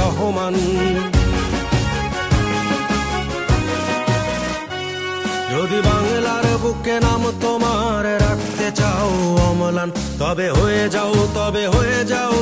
রহমান। যদি বাংলার বুকে নাম তোমার রাখতে চাও অমলান, তবে হয়ে যাও, তবে হয়ে যাও